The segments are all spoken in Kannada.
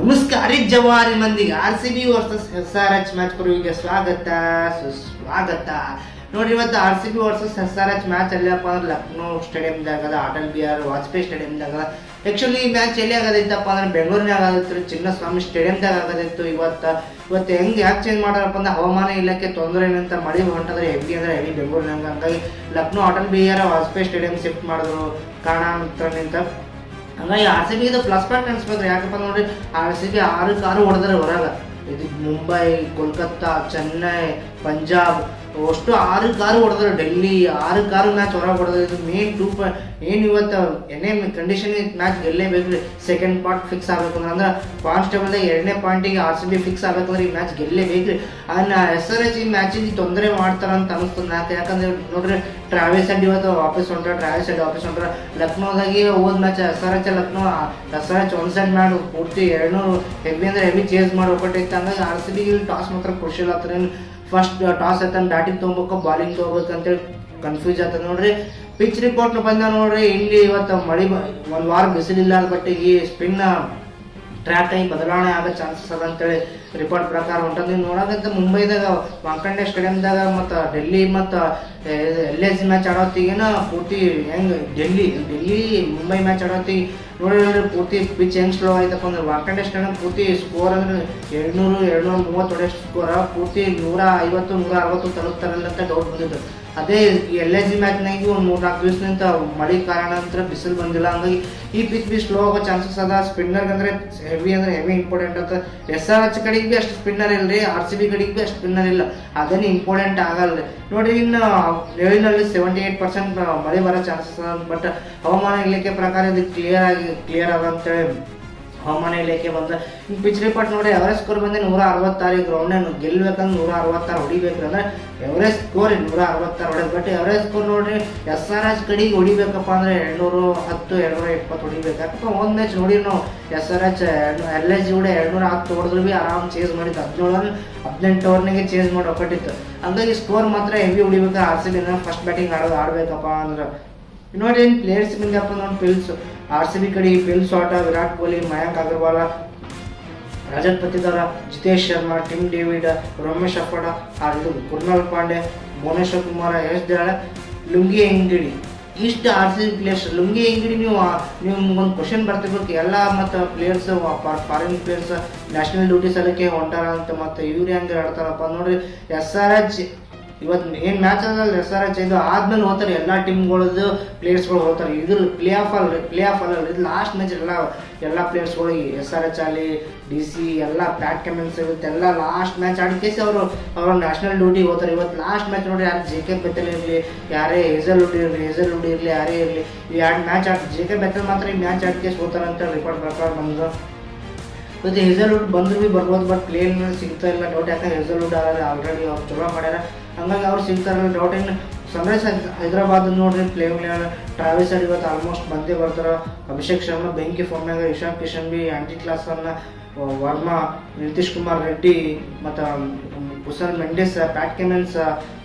ನಮಸ್ಕಾರ ಜವಾರಿ ಮಂದಿಗೆ. R C B versus S R H match ಪರ್ವಿಗೆ ಸ್ವಾಗತ, ಸುಸ್ವಾಗತ. ನೋಡಿ ಇವತ್ತು R C B versus S R H match ಎಲ್ಲಪ್ಪ ಅಂದ್ರೆ ಲಕ್ನೋ ಸ್ಟೇಡಿಯಮ್ದಾಗ ಅದ ಅಟಲ್ ಬಿಹಾರ್, ವಾಜಪೇಯಿ ಸ್ಟೇಡಿಯಮ್ದಾಗ ಆ್ಯಕ್ಚುಲಿ ಈ ಮ್ಯಾಚ್ ಎಲ್ಲಿ ಆಗೋದಿತ್ತಪ್ಪ ಅಂದ್ರೆ ಬೆಂಗಳೂರಿನಾಗ ಆಗದಿತ್ತು ಚಿನ್ನಸ್ವಾಮಿ ಸ್ಟೇಡಿಯಮ್ದಾಗ ಆಗೋದಿತ್ತು. ಇವತ್ತು ಇವತ್ತು ಹೆಂಗೆ ಯಾಕೆ ಚೇಂಜ್ ಮಾಡಾರಪ್ಪ ಅಂದ್ರೆ ಹವಾಮಾನ ಇಲಾಖೆ ತೊಂದರೆ ಏನಂತ ಮಳೆ ಹೊಂಟದ್ರೆ ಹೆವಿ ಅಂದ್ರೆ ಹೆವಿ ಬೆಂಗಳೂರಿನಾಗ. ಹಂಗಾಗಿ ಲಕ್ನೋ ಅಟಲ್ ಬಿಹಾರ, ವಾಜಪೇಯಿ ಸ್ಟೇಡಿಯಂ ಶಿಫ್ಟ್ ಮಾಡಿದ್ರು. ಕಾರಣಾಂತರನಿಂದ ಹಂಗಾಗಿ ಆರ್ ಸಿ ಬಿಗೆ ಪ್ಲಸ್ ಪಾಯಿಂಟ್ ಅನ್ಸ್ಬೇಕು ಯಾಕಪ್ಪ ನೋಡ್ರಿ ಆರ್ ಸಿ ಬಿ ಆರು ಕಾರು ಹೊಡೆದ್ರೆ ಹೊರಗೆ. ಇದು ಮುಂಬೈ, ಕೋಲ್ಕತ್ತಾ, ಚೆನ್ನೈ, ಪಂಜಾಬ್ ಅಷ್ಟು ಆರು ಕಾರು ಹೊಡೆದ್ರು ಡೆಲ್ಲಿ, ಆರು ಕಾರು ಮ್ಯಾಚ್ ಹೊರಗೆ ಹೊಡೆದ್ರು. ಇದು ಮೇನ್ ಟೂ ಪಾಯಿಂಟ್ ಏನು ಇವತ್ತು ಏನೇ ಕಂಡೀಷನ್ ಮ್ಯಾಚ್ ಗೆಲ್ಲೇಬೇಕು ಸೆಕೆಂಡ್ ಪಾರ್ಟ್ ಫಿಕ್ಸ್ ಆಗಬೇಕು ಅಂದ್ರೆ ಕಾನ್ಸ್ಟೇಬಲ್ದಾಗ ಎರಡನೇ ಪಾಯಿಂಟಿಗೆ ಆರ್ ಸಿ ಬಿ ಫಿಕ್ಸ್ ಆಗಬೇಕಂದ್ರೆ ಈ ಮ್ಯಾಚ್ ಗೆಲ್ಲೇಬೇಕು ಅದನ್ನ ಎಸ್ ಆರ್ ಎಚ್ ಈ ಮ್ಯಾಚಿಗೆ ತೊಂದರೆ ಮಾಡ್ತಾರಂತ ಅನಿಸ್ತದೆ ನಾಲ್ಕು ಯಾಕಂದ್ರೆ ನೋಡ್ರಿ ಟ್ರಾವೆಲ್ಸ್ ಅಡ್ಡಿ ಇವತ್ತು ವಾಪಸ್ ಹೊಂಟ್ರ ಟ್ರಾವೆಲ್ಸ್ ಅಡ್ಡಿ ವಾಪಸ್ ಹೊಂಟ್ರ. ಲಕ್ನೋದಾಗಿ ಹೋದ match S R H Lucknow S R H one side ಮಾಡಿ ಪೂರ್ತಿ ಎರಡ್ನೂರು ಹೆವಿ ಅಂದ್ರೆ ಹೆವಿ ಚೇಂಜ್ ಮಾಡಿ ಒಬ್ಬಟ್ಟಿತ್ತು ಅಂದ್ರೆ ಆರ್ ಸಿ ಬಿಗೆ ಟಾಸ್ ಮಾತ್ರ ಖುಷಿ ಫಸ್ಟ್ ಟಾಸ್ ಆಯ್ತಾನೆ ಬ್ಯಾಟಿಂಗ್ ತೊಗೋಬೇಕು ಬಾಲಿಂಗ್ ತೊಗೋಬೇಕು ಅಂತೇಳಿ ಕನ್ಫ್ಯೂಸ್ ಆಯ್ತದೆ ನೋಡ್ರಿ. ಪಿಚ್ ರಿಪೋರ್ಟ್ ಬಂದ ನೋಡ್ರಿ, ಇಲ್ಲಿ ಇವತ್ತು ಮಳಿ ಒಂದು ವಾರ ಬಿಸಿಲಿಲ್ಲ ಬಟ್ ಈ ಸ್ಪಿನ್ ಟ್ರ್ಯಾಕ್ ಆಗಿ ಬದಲಾವಣೆ ಆಗೋ ಚಾನ್ಸಸ್ ಅದ ಅಂತೇಳಿ ರಿಪೋರ್ಟ್ ಪ್ರಕಾರ ಹೊಂಟದ ನೀವು ನೋಡೋದಂತ ಮುಂಬೈದಾಗ ವಾಂಕಂಡೆ ಸ್ಟೇಡಿಯಮ್ದಾಗ ಮತ್ತು ಡೆಲ್ಲಿ ಮತ್ತು ಎಲ್ ಎಸ್ ಮ್ಯಾಚ್ ಆಡೋತ್ತಿಗೇನ ಪೂರ್ತಿ ಹೆಂಗೆ, ಡೆಲ್ಲಿ ಡೆಲ್ಲಿ, ಮುಂಬೈ ಮ್ಯಾಚ್ ಆಡೋತ್ತಿಗೆ ನೋಡಿ ಪೂರ್ತಿ ಪಿಚ್ ಹೆಂಗೆ ಸ್ಲೋ ಆಯ್ತಪ್ಪ ಅಂದ್ರೆ ವಾಕಂಡೆ ಸ್ಟ್ಯಾಂಡ್ ಪೂರ್ತಿ ಸ್ಕೋರ್ ಅಂದ್ರೆ ಎರಡ್ನೂರು, ಎರಡ್ನೂರ ಮೂವತ್ತು ಹೊಡೆ ಸ್ಕೋರ ಪೂರ್ತಿ ನೂರ ಐವತ್ತು, ನೂರ ಅರವತ್ತು ತಲುಪ್ತಾರಲ್ಲ ಅಂತ ಡೌಟ್ ಬಂದಿತ್ತು. ಅದೇ ಎಲ್ ಎಸ್ ಜಿ ಮ್ಯಾಚ್ನಾಗಿ ಒಂದು ಮೂರು ನಾಲ್ಕು ದಿವಸದಿಂದ ಮಳೆ ಕಾರಣ ಅಂತ ಬಿಸಿಲು ಬಂದಿಲ್ಲ, ಹಂಗಾಗಿ ಈ ಪಿಚ್ ಬಿ ಸ್ಲೋ ಆಗೋ ಚಾನ್ಸಸ್ ಅದ. ಸ್ಪಿನ್ನರ್ಗೆ ಅಂದ್ರೆ ಹೆವಿ ಅಂದ್ರೆ ಹೆವಿ ಇಂಪಾರ್ಟೆಂಟ್ ಅಂತ. ಎಸ್ ಆರ್ ಎಚ್ ಕಡೆಗೆ ಬಿ ಅಷ್ಟು ಸ್ಪಿನ್ನರ್ ಇಲ್ಲ ರೀ ಆರ್ ಸಿ ಬಿ ಕಡೆಗೆ ಬಿ ಅಷ್ಟು ಸ್ಪಿನ್ನರ್ ಇಲ್ಲ. ಅದೇನು ಇಂಪಾರ್ಟೆಂಟ್ ಆಗಲ್ಲ. ನೋಡಿ ಇನ್ನು ನೆರಳಿನಲ್ಲಿ ಸೆವೆಂಟಿ ಏಟ್ ಪರ್ಸೆಂಟ್ ಮಳೆ ಬರೋ ಚಾನ್ಸಸ್ ಅದ. ಬಟ್ ಹವಾಮಾನ ಇಲಾಖೆ ಪ್ರಕಾರ ಇದು ಕ್ಲಿಯರ್ ಆಗಿ ಕ್ಲಿಯರ್ ಅದ ಅಂತೇಳಿ ಹವಾಮಾನ ಇಲಾಖೆ ಬಂದ ರಿಪೋರ್ಟ್ ನೋಡಿ ಎವರೆಸ್ಟ್ ಸ್ಕೋರ್ ಬಂದು ನೂರ ಅರವತ್ತಾರು ಈ ಗ್ರೌಂಡ್ ಗೆಲ್ಬೇಕಂದ್ರೆ ನೂರ ಅರವತ್ತಾರು ಹೊಡಿಬೇಕು ಅಂದ್ರೆ ಎವರೆಸ್ಟ್ ಸ್ಕೋರ್ ನೂರ ಅರವತ್ತಾರು ಹೊಡೆದು ಬಟ್ ಎವರೆಸ್ಟ್ ಸ್ಕೋರ್ ನೋಡ್ರಿ ಎಸ್ ಆರ್ ಎಸ್ ಕಡೆಗೆ ಹೊಡಿಬೇಕಪ್ಪ ಅಂದ್ರೆ ಎರಡ್ನೂರು ಹತ್ತು, ಎರಡ್ನೂರ ಇಪ್ಪತ್ತು ಹೊಡಿಬೇಕು. ಒಂದು ಮ್ಯಾಚ್ ನೋಡಿ ನಾವು. S R H L S ಕೂಡ ಎರಡ್ನೂರ ಹತ್ತು ಹೊಡೆದ್ರು ಬಿ ಆರಾಮ್ ಚೇಂಜ್ ಮಾಡಿತ್ತು. ಹದಿನೇಳು ಹದಿನೆಂಟು ಓವರ್ನಾಗೆ ಚೇಂಜ್ ಮಾಡಿ ಒಕ್ಕಟ್ಟಿತ್ತು. ಹಂಗಾಗಿ ಸ್ಕೋರ್ ಮಾತ್ರ ಹೆವಿ ಹೊಡಿಬೇಕು. ಆರ್ ಸಿ ಫಸ್ಟ್ ಬ್ಯಾಟಿಂಗ್ ಆಡೋದು ಆಡ್ಬೇಕಪ್ಪ ಅಂದ್ರೆ. ನೋಡಿ ಏನು ಪ್ಲೇಯರ್ಸ್ ಬಂದಪ್ಪ ನೋಡಿ ಪಿಲ್ಸ್ ಆರ್ ಸಿ ಬಿ ಕಡೆ ಫಿಲ್ ಆಟ ವಿರಾಟ್ ಕೊಹ್ಲಿ, ಮಯಾಂಕ್ ಅಗರ್ವಾಲ, ರಜತ್ ಪತಿದಾರ ಜಿತೇಶ್ ಶರ್ಮಾ, ಟಿಮ್ ಡೇವಿಡ್, ರಮೇಶ್ ಅಪ್ಪಡ ಇದು ಕುರ್ನಾಲ್ ಪಾಂಡೆ, ಭುವನೇಶ್ವರ್ ಕುಮಾರ, ಯಶ್ ದಾಳ, ಲುಂಗಿ ಎಂಗಿಡಿ ಇಷ್ಟು R C B players Lungi Ngidi ನೀವು ನಿಮ್ಗೊಂದು ಒಂದು ಕ್ವಶನ್ ಬರ್ತಿರ್ಬೇಕು. ಎಲ್ಲ ಮತ್ತು players foreign players national duty ಸಲಕ್ಕೆ ಹೊಂಟಾರ ಅಂತ ಮತ್ತು ಇವ್ರು ಹೆಂಗೆ ಆಡ್ತಾರಪ್ಪ ನೋಡ್ರಿ. ಎಸ್ ಆರ್ ಎಚ್ ಇವತ್ತು ಏನು ಮ್ಯಾಚ್ ಅಂದ್ರೆ ಎಸ್ ಆರ್ ಎಚ್ ಇದು ಆದ್ಮೇಲೆ ಹೋಗ್ತಾರೆ ಎಲ್ಲ ಟೀಮ್ಗಳದ್ದು ಪ್ಲೇಯರ್ಸ್ಗಳು ಹೋಗ್ತಾರೆ. ಇದು ಪ್ಲೇ ಆಫ್ ಅಲ್ಲ ಪ್ಲೇ ಆಫ್ ಅಲ್ಲ ಇದು ಲಾಸ್ಟ್ ಮ್ಯಾಚ್ ಎಲ್ಲ ಎಲ್ಲ ಪ್ಲೇಯರ್ಸ್ಗಳು ಎಸ್ ಆರ್ ಎಚ್ ಆಗಲಿ ಡಿ ಸಿ ಎಲ್ಲ ಪ್ಯಾಟ್ ಕಮೆಂಟ್ಸ್ ಇರುತ್ತೆ, ಎಲ್ಲ ಲಾಸ್ಟ್ ಮ್ಯಾಚ್ ಆಡ್ಕೇಸಿ ಅವರು, ಅವ್ರ ನ್ಯಾಷನಲ್ ಡ್ಯೂಟಿಗೆ ಹೋಗ್ತಾರೆ. ಇವತ್ತು ಲಾಸ್ಟ್ ಮ್ಯಾಚ್ ನೋಡಿ ಯಾರು ಜೆ ಕೆ ಬೆತ್ತಲ್ ಇರಲಿ, ಯಾರೇ ಹೆಸಲ್ ಉಡಿ ಇರಲಿ ಹೆಸಲ್ ಉಡಿ ಇರಲಿ, ಯಾರೇ ಇರಲಿ, ಈ ಎರಡು ಮ್ಯಾಚ್ ಆಡ್ ಜೆ ಕೆ ಬೆತ್ತಲ್ ಮಾತ್ರ ಈ ಮ್ಯಾಚ್ ಆಡ್ಕೇಸಿ ಹೋಗ್ತಾರೆ ಅಂತ ರಿಪೋರ್ಟ್ ಪ್ರಕಾರ ನಮ್ಮದು ಮತ್ತು ಹೇಸಲ್ವುಡ್ ಬಂದ್ರು ಬಿ ಬರ್ಬೋದು ಬಟ್ ಪ್ಲೇನ್ ಸಿಗ್ತಾ ಇಲ್ಲ. ಡೌಟ್ ಯಾಕಂದ್ರೆ ಹೇಸಲ್ವುಡ್ ಆಲ್ರೆಡಿ ಅವ್ರು ಚಲೋ ಮಾಡ್ಯಾರ. ಹಂಗಾಗಿ ಅವ್ರು ಸಿಗ್ತಾರಲ್ಲ ಡೌಟ್ ಏನು ಸನ್ರೈಸ್ ಹೈದರಾಬಾದ್ ನೋಡ್ರಿ ಪ್ಲೇ ಟ್ರಾವೆಲ್ಸ್ ಅಲ್ಲಿ ಇವತ್ತು ಆಲ್ಮೋಸ್ಟ್ ಬಂದೇ ಬರ್ತಾರೆ. ಅಭಿಷೇಕ್ ಶರ್ಮಾ, ಬೆಂಕಿ ಫೋಮ್ನಾಗ ಇಶಾನ್ ಕಿಶನ್ ಬಿ, ಆಂಟಿ ಕ್ಲಾಸ್ ಅನ್ನ ವರ್ಮಾ, ನಿತೀಶ್ ಕುಮಾರ್ ರೆಡ್ಡಿ, ಮತ್ತು ಕುಸಲ್ ಮೆಂಡಿಸ್, ಪ್ಯಾಟ್ ಕೆಮೆನ್ಸ್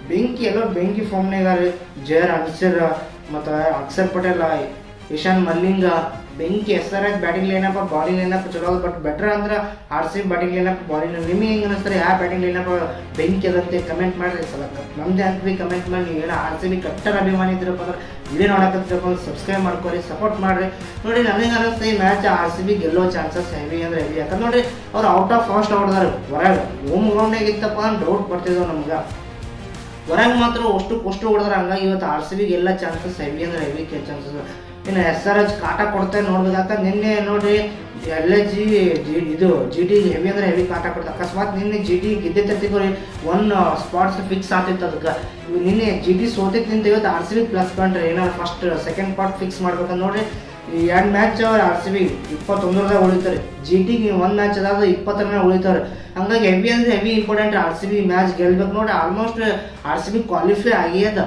ಬೆಂಕಿ ಎಲ್ಲ ಬೆಂಕಿ ಫಾರ್ಮ್ನಾಗ ಜಯರ್ ಅನ್ಸಿರ್, ಮತ್ತು ಅಕ್ಷರ್ ಪಟೇಲ್ ಇಶಾನ್ ಮಲ್ಲಿಂಗ ಬೆಂಕಿ S R batting lineup bowling lineup ಚಲೋ ಬಟ್ ಬೆಟರ್ ಅಂದ್ರೆ R C batting lineup bowling ನಿಮಗೆ ಹೆಂಗೆ ಅನಿಸ್ತಾರೆ ಯಾವ ಬ್ಯಾಟಿಂಗ್ ಲೈನಪ್ ಬೆಂಕಿ ಅದಂತೆ ಕಮೆಂಟ್ ಮಾಡಿರಿ ಸಲಕ್ಕ ನಮ್ದೇ ಅಂತ ಬಿ ಕಮೆಂಟ್ ಮಾಡಿ, ನೀವು ಏನೋ ಆರ್ ಸಿ ಬಿ ಕಟ್ಟರ್ ಅಭಿಮಾನಿ ಇದ್ರಪ್ಪ ಅಂದ್ರೆ ವಿಡಿಯೋ ನೋಡಕತ್ತಿರಪ್ಪ ಸಬ್ಸ್ಕ್ರೈಬ್ ಮಾಡ್ಕೊರಿ ಸಪೋರ್ಟ್ ಮಾಡ್ರಿ. ನೋಡಿ, ನನಗೆ ಅನಿಸ್ತಾ ಈ ಮ್ಯಾಚ್ ಆರ್ ಸಿ ಬಿ ಗೆಲ್ಲೋ ಚಾನ್ಸಸ್ ಹೆವಿ ಅಂದ್ರೆ ಹೆವಿ ಯಾಕಂದ್ರೆ ನೋಡ್ರಿ, ಅವ್ರು ಔಟ್ ಆಫ್ ಫಾಸ್ಟ್ ಹೊಡೆದಾರೆ ಹೊರಗೆ ಹೋಮ್ ಗ್ರೌಂಡ್ನಾಗ ಇತ್ತಪ್ಪ ಅಂದ್ರೆ ಡೌಟ್ ಬರ್ತಿದ್ದವು ನಮ್ಗೆ. ಹೊರಗೆ ಮಾತ್ರ ಅಷ್ಟು ಅಷ್ಟು ಹೊಡೆದ್ರೆ, ಹಂಗಾಗಿ ಇವತ್ತು ಆರ್ ಸಿ ಬಿಗೆ ಎಲ್ಲ ಚಾನ್ಸಸ್ ಹೆವಿ ಅಂದ್ರೆ ಹೆವಿ ಚಾನ್ಸಸ್ ಇನ್ನು ಎಸ್ ಆರ್ ಎಚ್ ಕಾಟ ಕೊಡ್ತಾ ನೋಡ್ಬೇಕಾಕ ನಿನ್ನೆ ನೋಡ್ರಿ ಎಲ್ ಎ ಜಿ ಇದು ಜಿ ಟಿ ಹೆವಿ ಅಂದ್ರೆ ಹೆವಿ ಕಾಟ ಕೊಡ್ತ ಅಕಸ್ಮಾತ್ ನಿನ್ನೆ ಜಿ ಟಿ ಗೆದ್ದೆ ತಗೋರಿ ಒನ್ ಸ್ಪಾಟ್ಸ್ ಫಿಕ್ಸ್ ಆಗ್ತಿತ್ತು ಅದಕ್ಕೆ. ನಿನ್ನೆ ಜಿ ಟಿ ಸೋತಿತ್ತು ನಿಂತ ಇವತ್ತು ಆರ್ ಸಿ ಬಿ ಪ್ಲಸ್ ಬಂದ್ರೆ ಏನಾರು ಫಸ್ಟ್ ಸೆಕೆಂಡ್ ಪಾರ್ಟ್ ಫಿಕ್ಸ್ ಮಾಡ್ಬೇಕಂತ ನೋಡ್ರಿ ಎರಡು ಮ್ಯಾಚ್ ಅವ್ರು ಆರ್ ಸಿ ಬಿ ಇಪ್ಪತ್ತೊಂದರದಾಗ ಉಳಿತಾರೆ ಜಿ ಟಿಗೆ ಒಂದು ಮ್ಯಾಚ್ ಅದಾದ ಇಪ್ಪತ್ತರ ಉಳಿತಾರೆ. ಹಂಗಾಗಿ ಹೆವಿ ಅಂದ್ರೆ heavy important R C B match ಗೆಲ್ಬೇಕು ನೋಡಿ almost R C B qualify ಆಗ್ಯದ.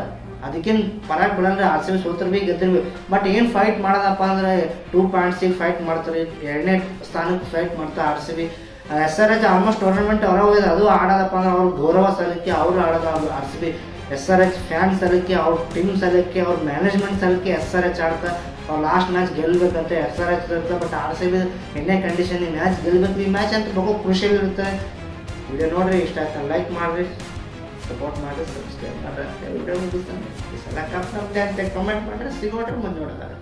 ಅದಕ್ಕೇನು ಪರಾಕ್ ಬಿಡಂದ್ರೆ R C B B. But ಏನು ಫೈಟ್ ಮಾಡೋದಪ್ಪ ಅಂದ್ರೆ ಟೂ ಪಾಯಿಂಟ್ಸಿಗೆ ಫೈಟ್ ಮಾಡ್ತಾರೆ. ಎರಡನೇ ಸ್ಥಾನಕ್ಕೆ ಫೈಟ್ ಮಾಡ್ತಾರೆ R C B S R H almost tournament ಅವರ ಹೋಗಿದೆ. ಅದು ಆಡೋದಪ್ಪ ಅಂದ್ರೆ ಅವ್ರ ಗೌರವ ಸಲಕ್ಕೆ ಅವರು ಆಡೋದು R C B S R H fan ಸಲಕ್ಕೆ ಅವ್ರ ಟೀಮ್ ಸಲಕ್ಕೆ ಅವ್ರ ಮ್ಯಾನೇಜ್ಮೆಂಟ್ ಸಲಕ್ಕೆ ಎಸ್ ಆರ್ ಎಚ್ ಆಡ್ತಾ. ಅವ್ರು ಲಾಸ್ಟ್ ಮ್ಯಾಚ್ ಗೆಲ್ಬೇಕಂತ ಎಸ್ ಆರ್ ಎಚ್ ಇರುತ್ತೆ. ಬಟ್ ಆರ್ ಸಿ ಬಿ ಎಣ್ಣೆ ಕಂಡೀಷನ್ ಈ ಮ್ಯಾಚ್ ಗೆಲ್ಬೇಕು, ಈ ಮ್ಯಾಚ್ ಅಂತ ಬಹು ಕ್ರೂಷಿಯಲ್ ಇರುತ್ತೆ ವಿಡಿಯೋ ನೋಡ್ರಿ, ಇಷ್ಟ ಆಯ್ತು? ಲೈಕ್ ಮಾಡಿರಿ. ಸಪೋರ್ಟ್ ಮಾಡಿ ಸಬ್ಸ್ಕ್ರೈಬ್ ಮಾಡ್ರಿ ವಿಡಿಯೋ ಮುಗಿಸ್ತಾನೆ ಸಲ ಕಮೆಂಟ್ ಮಾಡಿದ್ರೆ ಸಿಗೋಟ್ರೆ ಮುಂದೆ ನೋಡೋದಾರೆ